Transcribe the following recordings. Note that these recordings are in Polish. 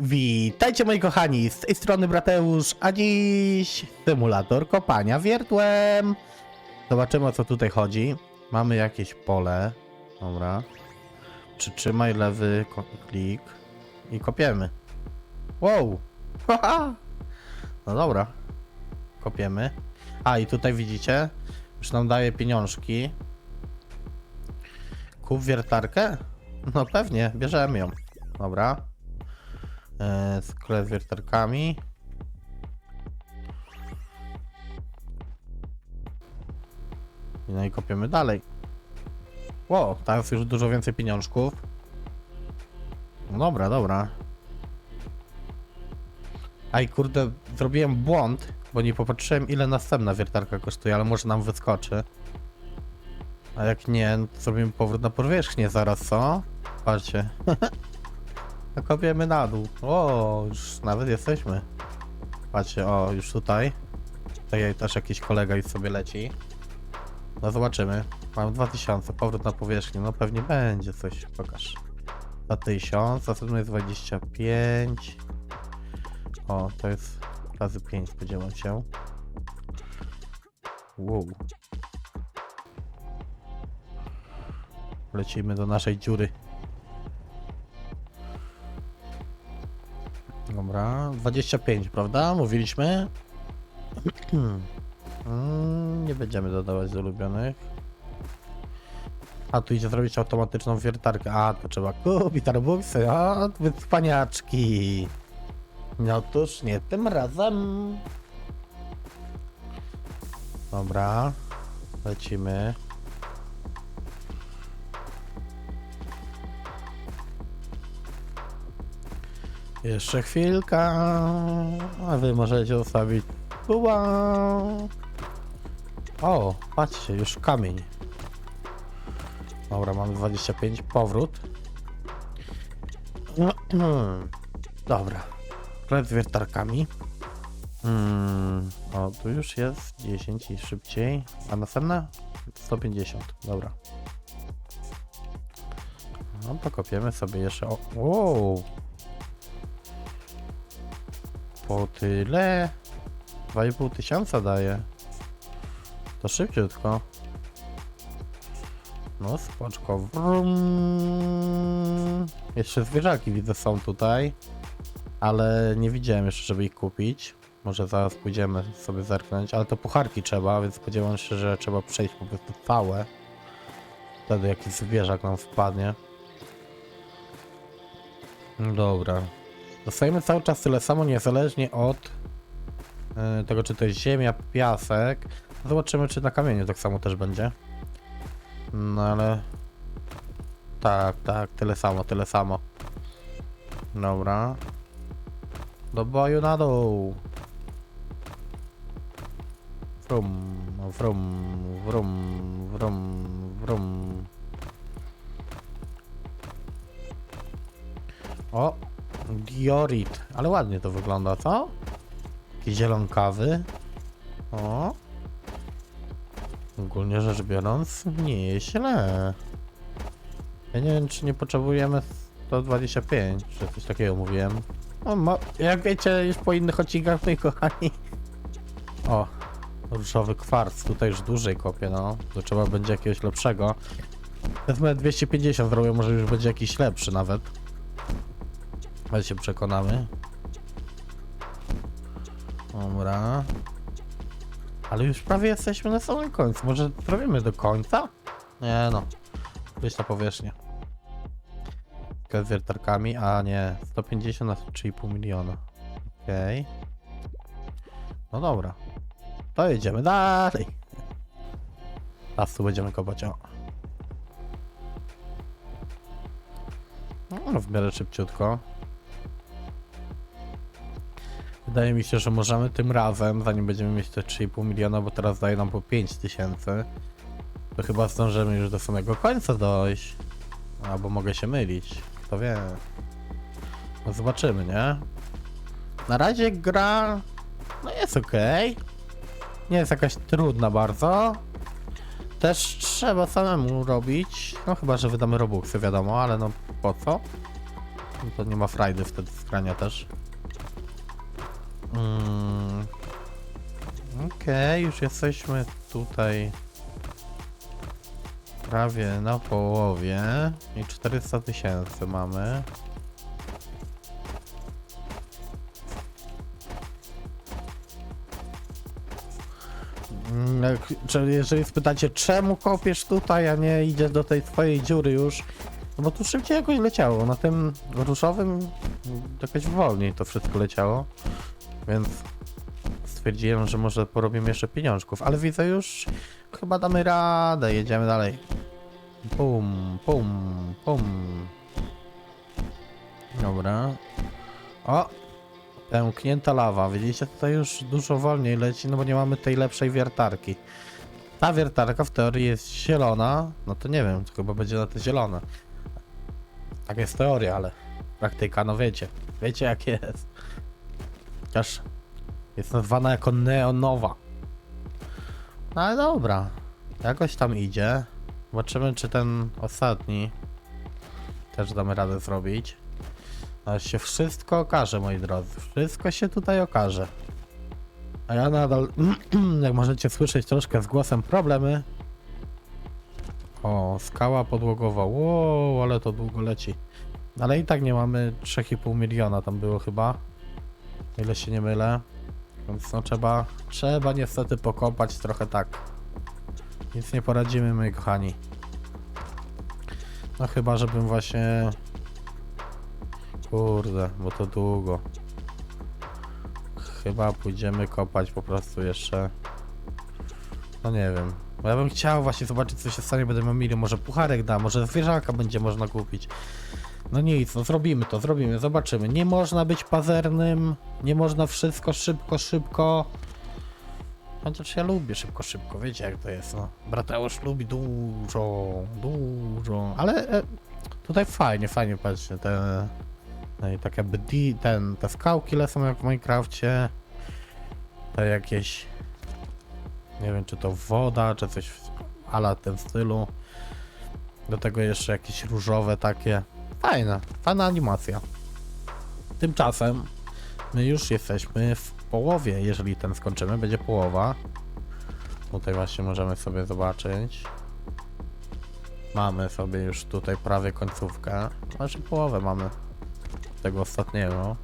Witajcie moi kochani, z tej strony Brateusz, a dziś symulator kopania wiertłem. Zobaczymy o co tutaj chodzi. Mamy jakieś pole, dobra. Przytrzymaj lewy klik i kopiemy. Wow. No dobra, kopiemy. A i tutaj widzicie, już nam daje pieniążki. Kup wiertarkę? No pewnie, bierzemy ją. Dobra. Sklep z wiertarkami. No i kopiemy dalej. Wow, teraz już dużo więcej pieniążków. No dobra, dobra. Aj kurde, zrobiłem błąd, bo nie popatrzyłem ile następna wiertarka kosztuje, ale może nam wyskoczy. A jak nie, no to zrobimy powrót na powierzchnię zaraz, co? Patrzcie. Kopiemy na dół. O, już nawet jesteśmy. Patrzcie, o, już tutaj. Tutaj też jakiś kolega już sobie leci. No zobaczymy. Mam 2000, powrót na powierzchnię. No pewnie będzie coś, pokaż. Za 1000, następny jest 25. O, to jest razy 5, spodziewam się. Wow. Lecimy do naszej dziury. Dobra, 25, prawda? Mówiliśmy? Mm, nie będziemy dodawać do ulubionych. A tu idzie zrobić automatyczną wiertarkę. A, to trzeba kupić arbuksy. A, wyspaniaczki. No otóż nie tym razem. Dobra, lecimy. Jeszcze chwilka, a wy możecie zostawić Uła. O, patrzcie, już kamień. Dobra, mamy 25, powrót. Dobra, sklep z wiertarkami. Mm, o, tu już jest 10 i szybciej. A następna? 150, dobra. No to kopiemy sobie jeszcze. O, wow. Po tyle. 2,5 tysiąca daje. To szybciutko. No spoczko. Wrum. Jeszcze zwierzaki widzę są tutaj. Ale nie widziałem jeszcze, żeby ich kupić. Może zaraz pójdziemy sobie zerknąć, ale to pucharki trzeba, więc spodziewam się, że trzeba przejść po prostu całe. Wtedy jakiś zwierzak nam wpadnie. Dobra. Dostajemy cały czas tyle samo, niezależnie od e, tego, czy to jest ziemia, piasek. Zobaczymy, czy na kamieniu tak samo też będzie. No ale... Tak, tak, tyle samo, tyle samo. Dobra. Do boju na dół. Wrum, wrum, wrum, wrum, wrum. O, diorit. Ale ładnie to wygląda, co? Taki zielonkawy. O. Ogólnie rzecz biorąc, nie źle. Ja nie wiem, czy nie potrzebujemy 125, czy coś takiego mówiłem. No, mo- jak wiecie, już po innych odcinkach, moi kochani. O, różowy kwarc. Tutaj już dłużej kopię, no. To trzeba będzie jakiegoś lepszego. Wezmę 250 zrobię, może już będzie jakiś lepszy nawet. Ale się przekonamy. Dobra. Ale już prawie jesteśmy na samym końcu. Może zrobimy do końca? Nie no. Wyjść na powierzchnię. Tylko z wiertarkami, a nie. 150 na 3,5 miliona. Okej. No dobra. To jedziemy dalej. Teraz tu będziemy kopać, o. No, w miarę szybciutko. Wydaje mi się, że możemy tym razem, zanim będziemy mieć te 3,5 miliona, bo teraz daje nam po 5 tysięcy, to chyba zdążymy już do samego końca dojść. Albo mogę się mylić, kto wie. No zobaczymy, nie? Na razie gra, no jest ok. Nie jest jakaś trudna bardzo. Też trzeba samemu robić, no chyba, że wydamy robuxy, wiadomo, ale no po co? No to nie ma frajdy wtedy skrania też. Mm. Okej, już jesteśmy tutaj prawie na połowie i 400 tysięcy mamy. Mm, Czyli jeżeli spytacie, czemu kopiesz tutaj, a nie idziesz do tej twojej dziury już, no bo tu szybciej jakoś leciało. Na tym różowym jakoś wolniej to wszystko leciało, więc stwierdziłem, że może porobimy jeszcze pieniążków, ale widzę już, chyba damy radę, jedziemy dalej. Pum, pum, pum. Dobra. O! Pęknięta lawa. Widzicie, tutaj już dużo wolniej leci, no bo nie mamy tej lepszej wiertarki. Ta wiertarka w teorii jest zielona, no to nie wiem, to chyba będzie na te zielone. Tak jest teoria, ale praktyka, no wiecie. Wiecie jak jest. Jest nazwana jako neonowa. No ale dobra. Jakoś tam idzie. Zobaczymy, czy ten ostatni też damy radę zrobić. Aż się wszystko okaże, moi drodzy. Wszystko się tutaj okaże. A ja nadal, jak możecie słyszeć, troszkę z głosem problemy. O, skała podłogowa. Wow, ale to długo leci. Ale i tak nie mamy 3,5 miliona, tam było chyba. O Ile się nie mylę. Więc no trzeba, trzeba niestety pokopać trochę tak. Nic nie poradzimy, moi kochani. No chyba, żebym właśnie... Kurde, bo to długo. Chyba pójdziemy kopać po prostu jeszcze. No nie wiem. Bo ja bym chciał właśnie zobaczyć co się stanie, będę miał milion. Może pucharek da, może zwierzaka będzie można kupić. No nic, no zrobimy to, zrobimy, zobaczymy. Nie można być pazernym, nie można wszystko szybko, szybko. Chociaż ja lubię szybko, szybko, wiecie jak to jest, no. Brateusz lubi dużo, dużo, ale e, tutaj fajnie, fajnie, patrzcie, te, te tak jakby di, ten, te skałki lecą jak w Minecrafcie, te jakieś, nie wiem czy to woda, czy coś ala tym stylu, do tego jeszcze jakieś różowe takie, fajne, fajna animacja. Tymczasem my już jesteśmy w połowie, jeżeli ten skończymy, będzie połowa. Tutaj właśnie możemy sobie zobaczyć. Mamy sobie już tutaj prawie końcówkę. Znaczy połowę mamy tego ostatniego.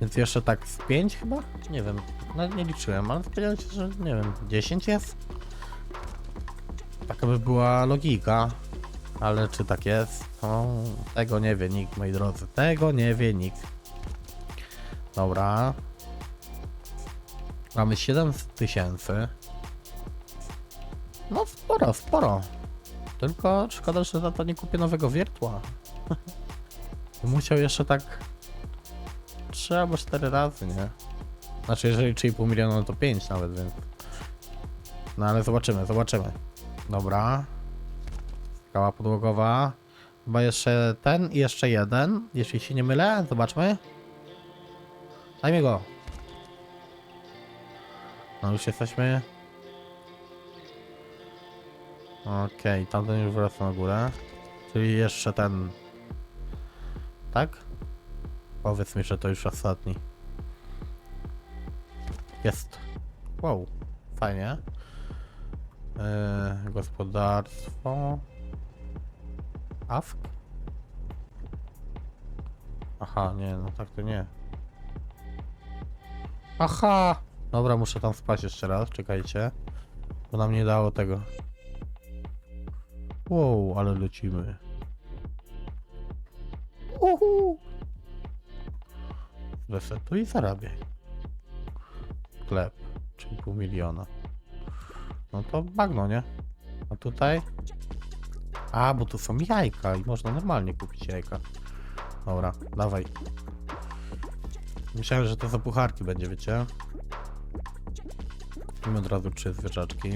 Więc jeszcze tak z 5 chyba? Nie wiem. No nie liczyłem, ale spodziewałem się, że nie wiem, 10 jest? Taka by była logika. Ale czy tak jest? Tego nie wie nikt, moi drodzy. Tego nie wie nikt. Dobra. Mamy 7 tysięcy. No sporo, sporo. Tylko szkoda, że za to nie kupię nowego wiertła. Musiał jeszcze tak 3 albo 4 razy, nie? Znaczy, jeżeli 3,5 miliona, no to 5 nawet, więc... No ale zobaczymy, zobaczymy. Dobra. Skała podłogowa. Chyba jeszcze ten i jeszcze jeden, jeśli się nie mylę. Zobaczmy. Daj mi go. No już jesteśmy. Okej, tamten już wraca na górę. Czyli jeszcze ten. Tak? Powiedz mi, że to już ostatni. Jest. Wow, fajnie. Yy, gospodarstwo. AFK? Aha, nie, no tak to nie. Aha! Dobra, muszę tam spać jeszcze raz, czekajcie. Bo nam nie dało tego. Wow, ale lecimy. Uhu! Resetuj i zarabiaj. Sklep, czyli pół miliona. No to bagno, nie? A tutaj? A, bo tu są jajka i można normalnie kupić jajka. Dobra, dawaj. Myślałem, że to za pucharki będzie, wiecie? Mamy od razu trzy zwierzaczki.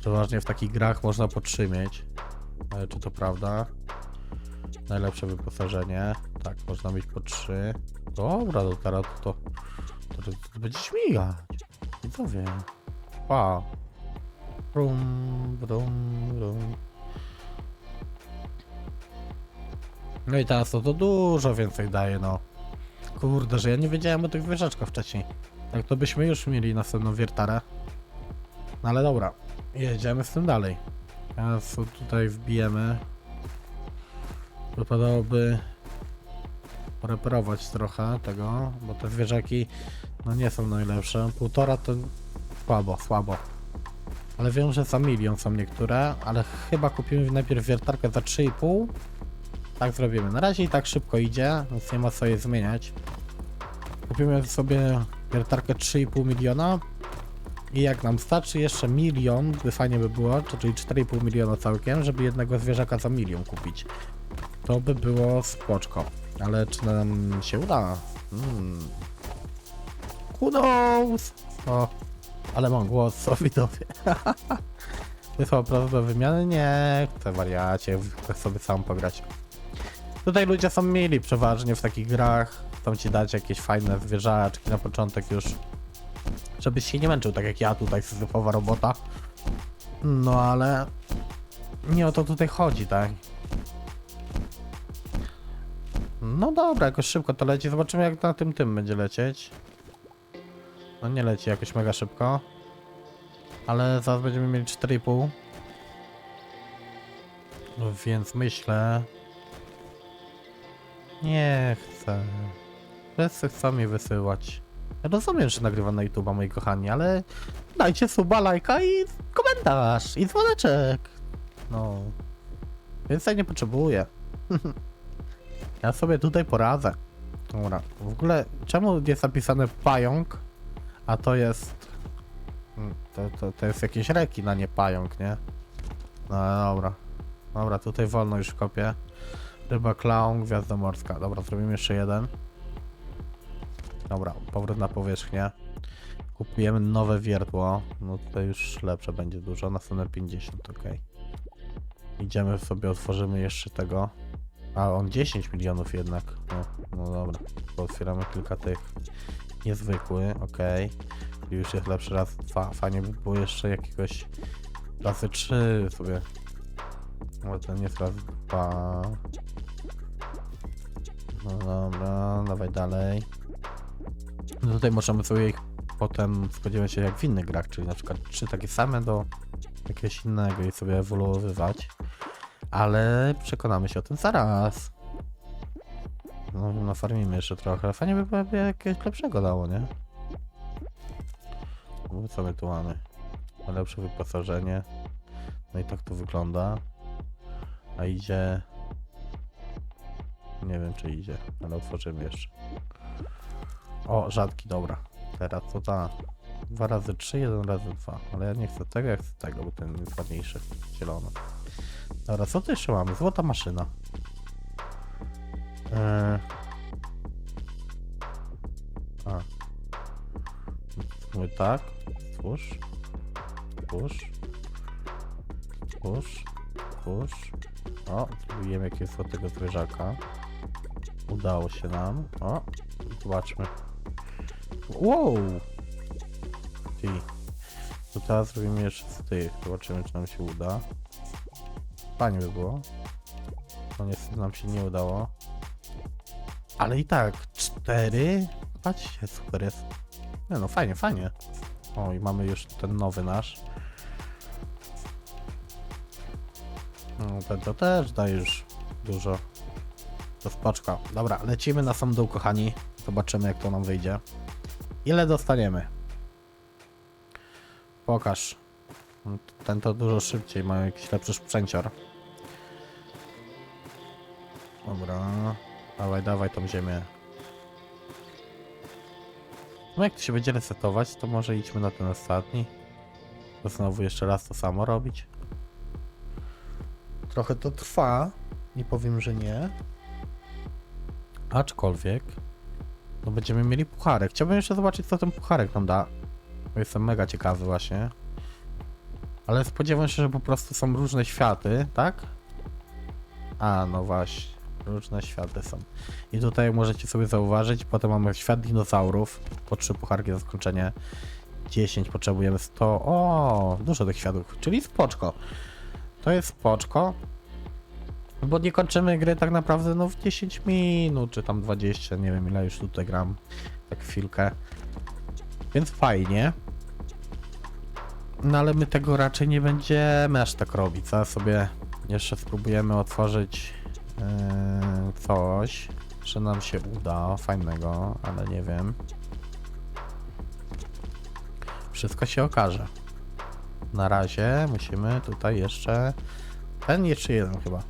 Przeważnie w takich grach można po trzy mieć. Ale czy to prawda? Najlepsze wyposażenie. Tak, można mieć po trzy. Dobra, to teraz to, to, to, to będzie śmigać. Widzowie. Wow. Brum, brum, brum. No i teraz to, to dużo więcej daje, no. Kurde, że ja nie wiedziałem o tych zwierzaczkach wcześniej. Tak to byśmy już mieli następną wiertarę. No ale dobra, jedziemy z tym dalej. Teraz tu- tutaj wbijemy. Wypadałoby poreperować trochę tego, bo te zwierzaki no nie są najlepsze. Półtora to słabo, słabo. Ale wiem, że za milion są niektóre, ale chyba kupimy najpierw wiertarkę za 3,5. Tak zrobimy. Na razie i tak szybko idzie, więc nie ma co je zmieniać. Kupimy sobie wiertarkę 3,5 miliona. I jak nam starczy jeszcze milion, by fajnie by było, czyli 4,5 miliona całkiem, żeby jednego zwierzaka za milion kupić. To by było spoczko. Ale czy nam się uda? Hmm. Who knows? O, ale mam głos, co widowie. Wysłał prosto do wymiany? Nie, chcę wariacie, chcę sobie sam pograć. Tutaj ludzie są mili przeważnie w takich grach. Chcą ci dać jakieś fajne zwierzaczki na początek już. Żebyś się nie męczył tak jak ja tutaj, syzyfowa robota. No ale... Nie o to tutaj chodzi, tak? No dobra, jakoś szybko to leci. Zobaczymy jak na tym tym będzie lecieć. No nie leci jakoś mega szybko. Ale zaraz będziemy mieli 4,5. No więc myślę... Nie chcę. Wszyscy chcą mi wysyłać. Ja rozumiem, że nagrywam na YouTube'a, moi kochani, ale dajcie suba, lajka i komentarz, i dzwoneczek. No. Więcej nie potrzebuję. ja sobie tutaj poradzę. Dobra. W ogóle, czemu jest napisane pająk, a to jest... Mm, To, to, to jest jakieś reki, na nie pająk, nie? No dobra. Dobra, tutaj wolno już kopię. Ryba clown, gwiazda morska. Dobra, zrobimy jeszcze jeden. Dobra, powrót na powierzchnię. Kupujemy nowe wiertło. No tutaj już lepsze będzie dużo. Następne 50, ok. Idziemy sobie, otworzymy jeszcze tego. A on 10 milionów jednak. No, no dobra. Otwieramy kilka tych. Niezwykły, ok. Już jest lepszy raz dwa. Fajnie by było jeszcze jakiegoś razy 3 sobie. No ten jest raz. No dobra, dawaj dalej. No tutaj możemy sobie ich potem spodziewać się jak w innych grach, czyli na przykład trzy takie same do jakiegoś innego i sobie ewoluowywać. Ale przekonamy się o tym zaraz. No, nafarmimy jeszcze trochę. Fajnie by było, jakiegoś lepszego dało, nie? No, Co my tu mamy? Lepsze wyposażenie. No i tak to wygląda. A idzie... Nie wiem czy idzie, ale otworzymy jeszcze. O, rzadki, dobra. Teraz to ta. Dwa razy trzy, jeden razy dwa. Ale ja nie chcę tego, ja chcę tego, bo ten jest ładniejszy. Zielony. Dobra, co tu jeszcze mamy? Złota maszyna. Eee... A. Mówię tak. Twórz. Twórz. Twórz. Twórz. O, zrobiłem jakiegoś złotego zwierzaka. Udało się nam. O, zobaczmy. Wow! Ty. To teraz zrobimy jeszcze z tych. Zobaczymy, czy nam się uda. Fajnie by było. No niestety nam się nie udało. Ale i tak, cztery. Patrzcie, super jest. Nie no, fajnie, fajnie. O, i mamy już ten nowy nasz. No, ten to też da już dużo. To spaczka. Dobra, lecimy na sam dół, kochani. Zobaczymy, jak to nam wyjdzie. Ile dostaniemy? Pokaż. Ten to dużo szybciej, ma jakiś lepszy sprzęcior. Dobra. Dawaj, dawaj tą ziemię. No jak to się będzie resetować, to może idźmy na ten ostatni. To znowu jeszcze raz to samo robić. Trochę to trwa. Nie powiem, że nie. Aczkolwiek no będziemy mieli pucharek. Chciałbym jeszcze zobaczyć, co ten pucharek nam da. Jestem mega ciekawy właśnie. Ale spodziewam się, że po prostu są różne światy, tak? A, no właśnie. Różne światy są. I tutaj możecie sobie zauważyć, potem mamy świat dinozaurów. Po trzy pucharki za zakończenie. 10 potrzebujemy 100. O, dużo tych światów, czyli spoczko. To jest spoczko. Bo nie kończymy gry tak naprawdę no w 10 minut, czy tam 20, nie wiem ile już tutaj gram. Tak chwilkę. Więc fajnie. No ale my tego raczej nie będziemy aż tak robić. Zaraz sobie jeszcze spróbujemy otworzyć yy, coś, że nam się uda, fajnego, ale nie wiem. Wszystko się okaże. Na razie musimy tutaj jeszcze... Ten jeszcze jeden chyba.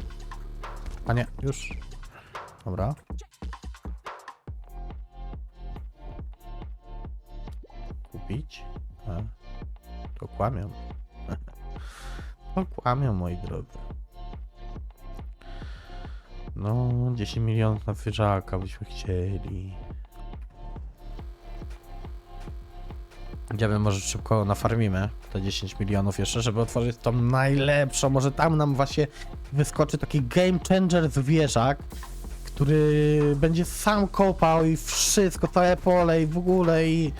A nie, już. Dobra. Kupić? A. To kłamią. To kłamią, moi drodzy. No, 10 milionów na zwierzaka byśmy chcieli. Idziemy może szybko nafarmimy te 10 milionów jeszcze, żeby otworzyć tą najlepszą. Może tam nam właśnie wyskoczy taki game changer zwierzak, który będzie sam kopał i wszystko, całe pole i w ogóle i,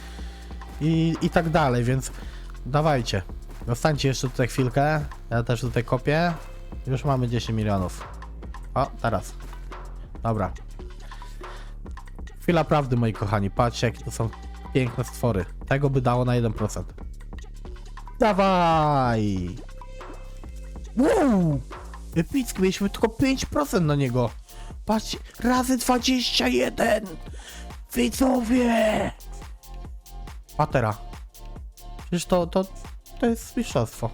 i, i tak dalej, więc dawajcie. Zostańcie jeszcze tutaj chwilkę. Ja też tutaj kopię. Już mamy 10 milionów. O, teraz. Dobra. Chwila prawdy, moi kochani. Patrzcie, jakie to są piękne stwory. Tego by dało na 1%. Dawaj! Wow! Epicki, mieliśmy tylko 5% na niego. Patrzcie, razy 21! Widzowie! Patera. Przecież to, to, to jest mistrzostwo.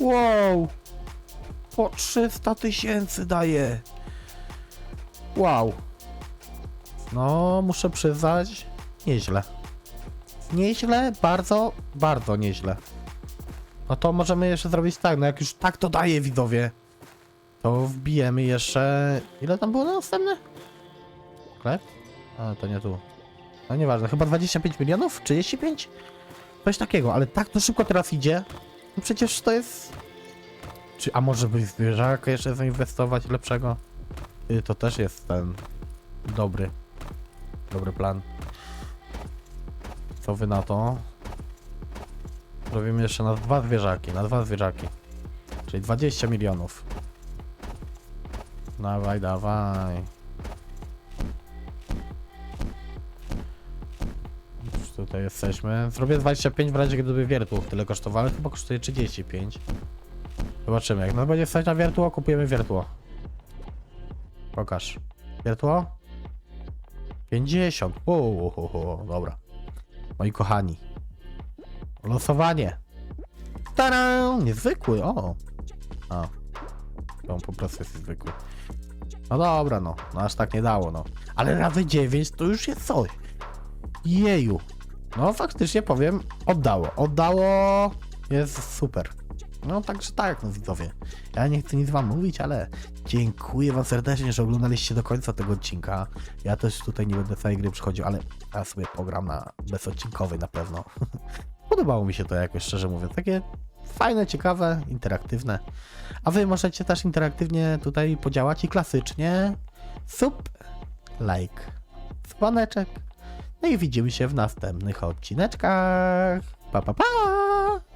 Wow! Po 300 tysięcy daje. Wow. No, muszę przyznać, nieźle. Nieźle, bardzo, bardzo nieźle. No to możemy jeszcze zrobić tak, no jak już tak to daje widzowie, to wbijemy jeszcze... Ile tam było na następne? Sklep? A, to nie tu. No nieważne, chyba 25 milionów? 35? Coś takiego, ale tak to szybko teraz idzie. No przecież to jest... Czy, a może by zwierzaka jeszcze zainwestować lepszego? Y, To też jest ten... Dobry. Dobry plan. Co wy na to? Robimy jeszcze na dwa zwierzaki, na dwa zwierzaki. Czyli 20 milionów. Dawaj, dawaj. Już tutaj jesteśmy. Zrobię 25 w razie gdyby wiertło tyle kosztowały. Chyba kosztuje 35. Zobaczymy. Jak nas będzie stać na wiertło, kupujemy wiertło. Pokaż. Wiertło? 50. O, dobra. Moi kochani. Losowanie. Tada! Niezwykły, o. A. On po prostu jest zwykły. No dobra, no. No aż tak nie dało, no. Ale razy 9 to już jest coś. Jeju. No faktycznie powiem, oddało. Oddało. Jest super. No także tak, no widzowie. Ja nie chcę nic wam mówić, ale dziękuję wam serdecznie, że oglądaliście do końca tego odcinka. Ja też tutaj nie będę całej gry przychodził, ale ja sobie pogram na bezodcinkowej na pewno. Podobało mi się to jakoś, szczerze mówiąc. Takie fajne, ciekawe, interaktywne. A wy możecie też interaktywnie tutaj podziałać i klasycznie sub, like, dzwoneczek. No i widzimy się w następnych odcineczkach. Pa, pa, pa!